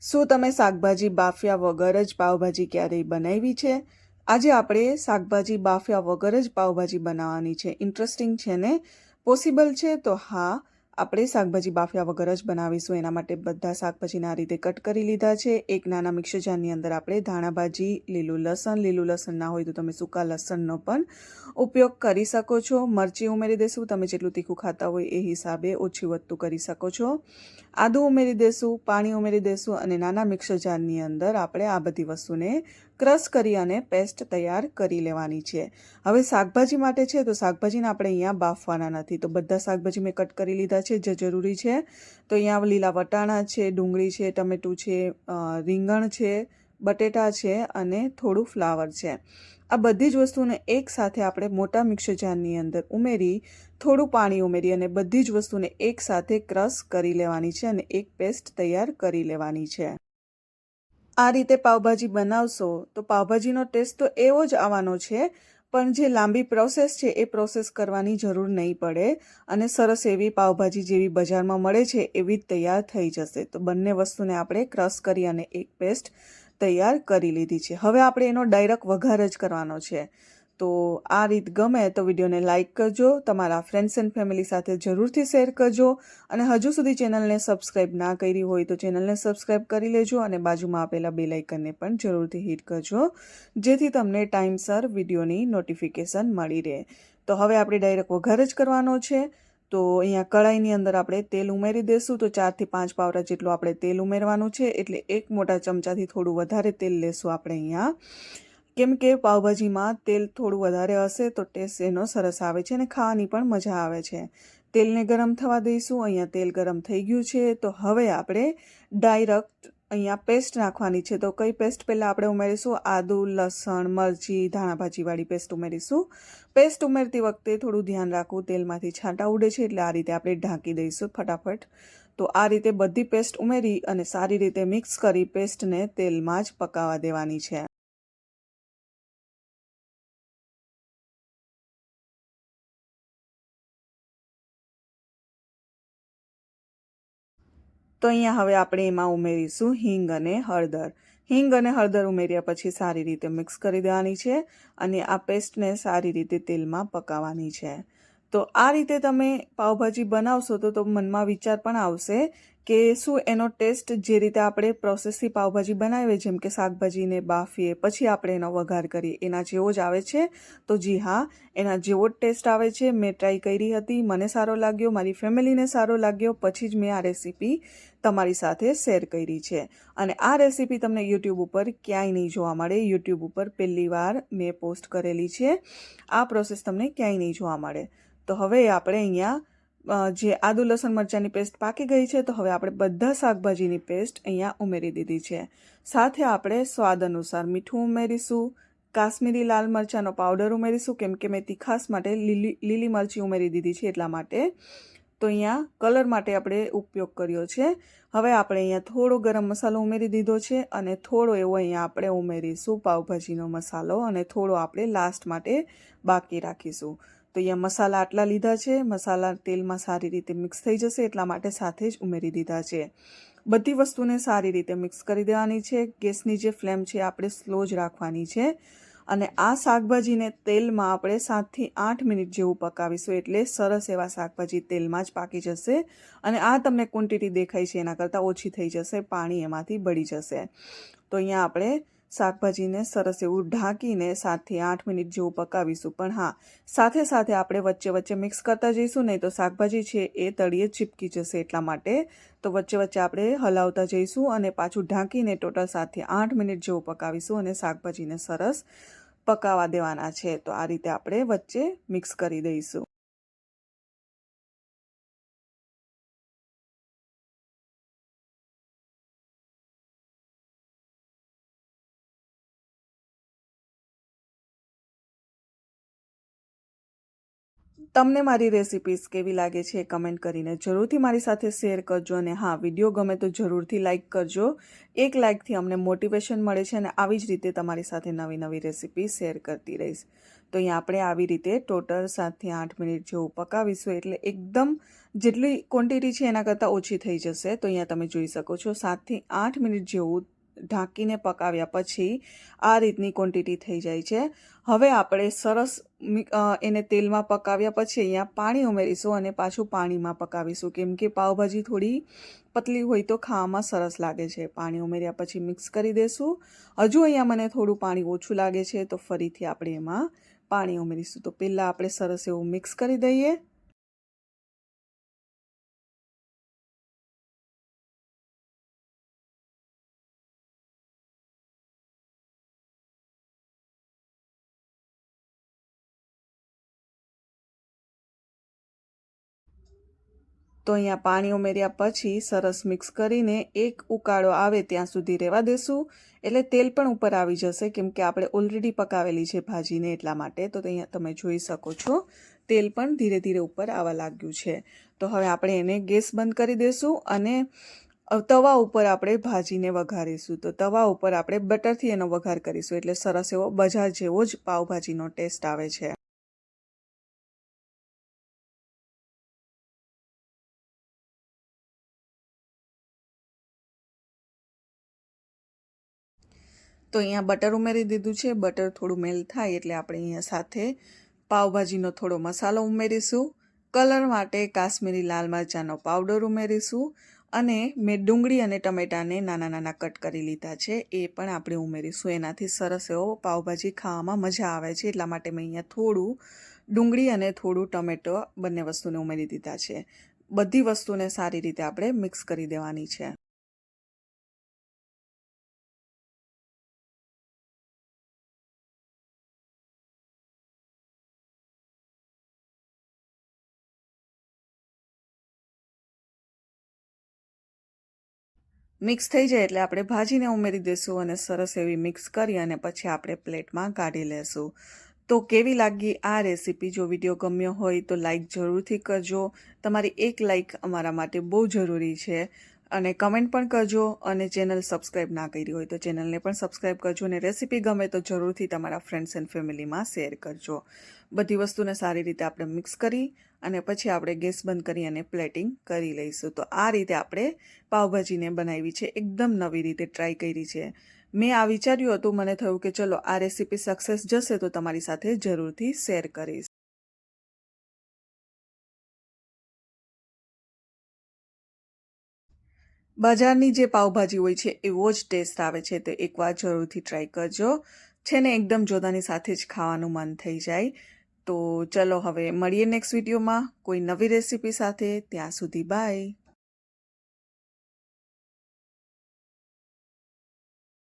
શું તમે શાકભાજી, બાફ્યા વગર જ પાવભાજી ક્યારેય બનાવી છે? આજે આપણે શાકભાજી, બાફ્યા વગર જ પાવભાજી બનાવવાની છે. ઇન્ટરેસ્ટિંગ છે ને? પોસિબલ છે? તો હા. આપણે શાકભાજી બાફ્યા વગર જ બનાવીશું. એના માટે બધા શાકભાજીને આ રીતે કટ કરી લીધા છે. એક નાના મિક્સર જારની અંદર આપણે ધાણાભાજી લીલું લસણ લીલું લસણ ના હોય તો તમે સૂકા લસણનો પણ ઉપયોગ કરી શકો છો. મરચી ઉમેરી દેશું. તમે જેટલું તીખું ખાતા હોય એ હિસાબે ઓછી વધતું કરી શકો છો. આદું ઉમેરી દેશું, પાણી ઉમેરી દેશું અને નાના મિક્સર જારની અંદર આપણે આ બધી વસ્તુને ક્રશ કરી અને પેસ્ટ તૈયાર કરી લેવાની છે. હવે શાકભાજી માટે છે તો શાકભાજીને આપણે અહીંયા બાફવાના નથી. તો બધા શાકભાજી મેં કટ કરી લીધા છે, જે જરૂરી છે. તો અહીંયા લીલા વટાણા છે, ડુંગળી છે, ટમેટું છે રીંગણ છે, બટેટા છે અને થોડું ફ્લાવર છે. આ બધી જ વસ્તુને એક સાથે આપણે મોટા મિક્સર જારની અંદર ઉમેરી, થોડું પાણી ઉમેરી અને બધી જ વસ્તુને એક સાથે ક્રશ કરી લેવાની છે અને એક પેસ્ટ તૈયાર કરી લેવાની છે. આ રીતે પાવભાજી બનાવશો, તો પાવભાજીનો ટેસ્ટ તો એવો જ આવવાનો છે, પણ જે લાંબી પ્રોસેસ છે, એ પ્રોસેસ કરવાની જરૂર નહીં પડે અને સરસ એવી પાવભાજી જેવી બજારમાં મળે છે, એવી જ તૈયાર થઈ જશે. તો બંને વસ્તુને આપણે ક્રશ કરી અને એક પેસ્ટ તૈયાર કરી લીધી છે. હવે આપણે એનો ડાયરેક્ટ વઘાર જ કરવાનો છે. તો આ રીત ગમે તો વિડીયોને લાઇક કરજો, તમારા ફ્રેન્ડ્સ એન્ડ ફેમિલી સાથે જરૂરથી શેર કરજો અને હજુ સુધી ચેનલને સબસ્ક્રાઇબ ના કરી હોય તો ચેનલને સબસ્ક્રાઇબ કરી લેજો અને બાજુમાં આપેલા બે લાઇકનને પણ જરૂરથી હિટ કરજો, જેથી તમને ટાઈમસર વિડીયોની નોટિફિકેશન મળી રહે. તો હવે આપણે ડાયરેક્ટ વઘાર જ કરવાનો છે. તો અહીંયા કડાઈની અંદર આપણે તેલ ઉમેરી દઈશું તો ચારથી પાંચ પાવડા જેટલું આપણે તેલ ઉમેરવાનું છે. એટલે એક મોટા ચમચાથી થોડું વધારે તેલ લેશું આપણે અહીંયા. કેમ કે પાવભાજીમાં તેલ થોડું વધારે હશે તો ટેસ્ટ એનો સરસ આવે છે અને ખાવાની પણ મજા આવે છે. તેલને ગરમ થવા દઈશું, અહીંયા તેલ ગરમ થઈ ગયું છે, તો હવે આપણે ડાયરેક્ટ અહીંયા પેસ્ટ નાખવાની છે. તો કઈ પેસ્ટ પહેલાં આપણે ઉમેરીશું? આદુ, લસણ, મરચી, ધાણાભાજીવાળી પેસ્ટ ઉમેરીશું. પેસ્ટ ઉમેરતી વખતે થોડું ધ્યાન રાખવું, તેલમાંથી છાંટા ઉડે છે એટલે આ રીતે આપણે ઢાંકી દઈશું ફટાફટ. તો આ રીતે બધી પેસ્ટ ઉમેરી અને સારી રીતે મિક્સ કરી પેસ્ટને તેલમાં જ પકાવવા દેવાની છે. તો અહીંયા હવે આપણે એમાં ઉમેરીશું હિંગ અને હળદર. હિંગ અને હળદર ઉમેર્યા પછી સારી રીતે મિક્સ કરી દેવાની છે અને આ પેસ્ટને સારી રીતે તેલમાં પકાવવાની છે. તો આ રીતે તમે પાવભાજી બનાવશો તો તો મનમાં વિચાર પણ આવશે કે શું એનો ટેસ્ટ જે રીતે આપણે પ્રોસેસથી પાવભાજી બનાવીએ, જેમ કે શાકભાજીને બાફીએ, પછી આપણે એનો વઘાર કરીએ, એના જેવો જ આવે છે? તો જી હા, એના જેવો જ ટેસ્ટ આવે છે. મેં ટ્રાય કરી હતી, મને સારો લાગ્યો, મારી ફેમિલીને સારો લાગ્યો, પછી જ મેં આ રેસીપી તમારી સાથે શેર કરી છે. અને આ રેસીપી તમને યુટ્યુબ ઉપર ક્યાંય નહીં જોવા મળે. યુટ્યુબ ઉપર પહેલી વાર મેં પોસ્ટ કરેલી છે. આ પ્રોસેસ તમને ક્યાંય નહીં જોવા મળે. તો હવે આપણે અહીંયા જે આદુ, લસણ, મરચાંની પેસ્ટ પાકી ગઈ છે, તો હવે આપણે બધા શાકભાજીની પેસ્ટ અહીંયા ઉમેરી દીધી છે. સાથે આપણે સ્વાદ અનુસાર મીઠું ઉમેરીશું, કાશ્મીરી લાલ મરચાંનો પાવડર ઉમેરીશું, કેમ કે મેં તીખાસ માટે લીલી લીલી મરચી ઉમેરી દીધી છે એટલા માટે. તો અહીંયા કલર માટે આપણે ઉપયોગ કર્યો છે. હવે આપણે અહીંયા થોડો ગરમ મસાલો ઉમેરી દીધો છે અને થોડો એવો અહીંયા આપણે ઉમેરીશું પાવભાજીનો મસાલો અને થોડો આપણે લાસ્ટ માટે બાકી રાખીશું. તો અહીંયા મસાલા આટલા લીધા છે. મસાલા તેલમાં સારી રીતે મિક્સ થઈ જશે એટલા માટે સાથે જ ઉમેરી દીધા છે. બધી વસ્તુને સારી રીતે મિક્સ કરી દેવાની છે. ગેસની જે ફ્લેમ છે આપણે સ્લો જ રાખવાની છે. અને આ શાકભાજીને તેલમાં આપણે સાતથી આઠ મિનિટ જેવું પકાવીશું એટલે સરસ એવા શાકભાજી તેલમાં જ પાકી જશે. અને આ તમને ક્વોન્ટિટી દેખાય છે એના કરતાં ઓછી થઈ જશે. પાણી એમાંથી બળી જશે. તો અહીંયા આપણે શાકભાજીને સરસ એવું ઢાંકીને સાતથી આઠ મિનિટ જેવું પકાવીશું. પણ હા, સાથે સાથે આપણે વચ્ચે વચ્ચે મિક્સ કરતા જઈશું, નહીં તો શાકભાજી છે એ તળીએ ચીપકી જશે એટલા માટે. તો વચ્ચે વચ્ચે આપણે હલાવતા જઈશું અને પાછું ઢાંકીને ટોટલ સાતથી આઠ મિનિટ જેવું પકાવીશું અને શાકભાજીને સરસ પકાવવા દેવાના છે. તો આ રીતે આપણે વચ્ચે મિક્સ કરી દઈશું. તમને મારી રેસિપીસ કેવી લાગે છે કમેન્ટ કરીને જરૂરથી મારી સાથે શેર કરજો અને હા વીડિયો ગમે તો જરૂરથી લાઇક કરજો. એક લાઇકથી અમને મોટિવેશન મળે છે અને આવી જ રીતે તમારી સાથે નવી નવી રેસિપી શેર કરતી રહીશ. તો અહીંયા આપણે આવી રીતે ટોટલ સાતથી આઠ મિનિટ જેવું પકાવીશું એટલે એકદમ જેટલી ક્વોન્ટિટી છે એના કરતાં ઓછી થઈ જશે. તો અહીંયા તમે જોઈ શકો છો સાતથી આઠ મિનિટ જેવું ઢાંકીને પકાવ્યા પછી આ રીતની ક્વોન્ટિટી થઈ જાય છે. હવે આપણે સરસ એને તેલમાં પકાવ્યા પછી અહીંયા પાણી ઉમેરીશું અને પાછું પાણીમાં પકાવીશું. કેમ કે પાવભાજી થોડી પતલી હોય તો ખાવામાં સરસ લાગે છે. પાણી ઉમેર્યા પછી મિક્સ કરી દેશું. હજુ અહીંયા મને થોડું પાણી ઓછું લાગે છે તો ફરીથી આપણે એમાં પાણી ઉમેરીશું. તો પહેલાં આપણે સરસ એવું મિક્સ કરી દઈએ. તો અહીંયા પાણી ઉમેર્યા પછી સરસ મિક્સ કરીને એક ઉકાળો આવે ત્યાં સુધી રહેવા દેશું. એટલે તેલ પણ ઉપર આવી જશે, કેમ કે આપણે ઓલરેડી પકાવેલી છે ભાજીને એટલા માટે. તો અહીંયા તમે જોઈ શકો છો, તેલ પણ ધીરે ધીરે ઉપર આવવા લાગ્યું છે. તો હવે આપણે એને ગેસ બંધ કરી દઈશું અને તવા ઉપર આપણે ભાજીને વઘારીશું. તો તવા ઉપર આપણે બટરથી એનો વઘાર કરીશું. એટલે સરસ એવો બજાર જેવો જ પાવભાજીનો ટેસ્ટ આવે છે. તો અહીંયા બટર ઉમેરી દીધું છે. બટર થોડું મેલ થાય એટલે આપણે અહીંયા સાથે પાવભાજીનો થોડો મસાલો ઉમેરીશું. કલર માટે કાશ્મીરી લાલ મરચાંનો પાવડર ઉમેરીશું અને મેં ડુંગળી અને ટમેટાને નાના નાના કટ કરી લીધા છે. એ પણ આપણે ઉમેરીશું. એનાથી સરસ એવો પાવભાજી ખાવામાં મજા આવે છે. એટલા માટે મેં અહીંયા થોડું ડુંગળી અને થોડું ટમેટો બંને વસ્તુને ઉમેરી દીધા છે. બધી વસ્તુને સારી રીતે આપણે મિક્સ કરી દેવાની છે. મિક્સ થઈ જાય એટલે આપણે ભાજીને ઉમેરી દઈશું અને સરસ એવી મિક્સ કરી અને પછી આપણે પ્લેટમાં કાઢી લેશું. તો કેવી લાગી આ રેસીપી? જો વીડિયો ગમ્યો હોય તો લાઇક જરૂરથી કરજો. તમારી એક લાઈક અમારા માટે બહુ જરૂરી છે. અને કમેન્ટ પણ કરજો અને ચેનલ સબસ્ક્રાઈબ ના કરી હોય તો ચેનલને પણ સબસ્ક્રાઈબ કરજો અને રેસીપી ગમે તો જરૂરથી તમારા ફ્રેન્ડ્સ એન્ડ ફેમિલીમાં શેર કરજો. બધી વસ્તુને સારી રીતે આપણે મિક્સ કરી અને પછી આપણે ગેસ બંધ કરી અને પ્લેટિંગ કરી લઈશું. તો આ રીતે આપણે પાવભાજીને બનાવી છે. એકદમ નવી રીતે ટ્રાય કરી છે. મેં આ વિચાર્યું હતું. મને થયું કે ચલો, આ રેસીપી સક્સેસ જશે તો તમારી સાથે જરૂરથી શેર કરીશ. બજારની જે પાવભાજી હોય છે, એવો જ ટેસ્ટ આવે છે. તો એકવાર જરૂરથી ટ્રાય કરજો. છે ને, એકદમ જોતાની સાથે જ ખાવાનું મન થઈ જાય. તો ચલો હવે મળીએ નેક્સ્ટ વિડીયોમાં કોઈ નવી રેસીપી સાથે ત્યાં સુધી બાય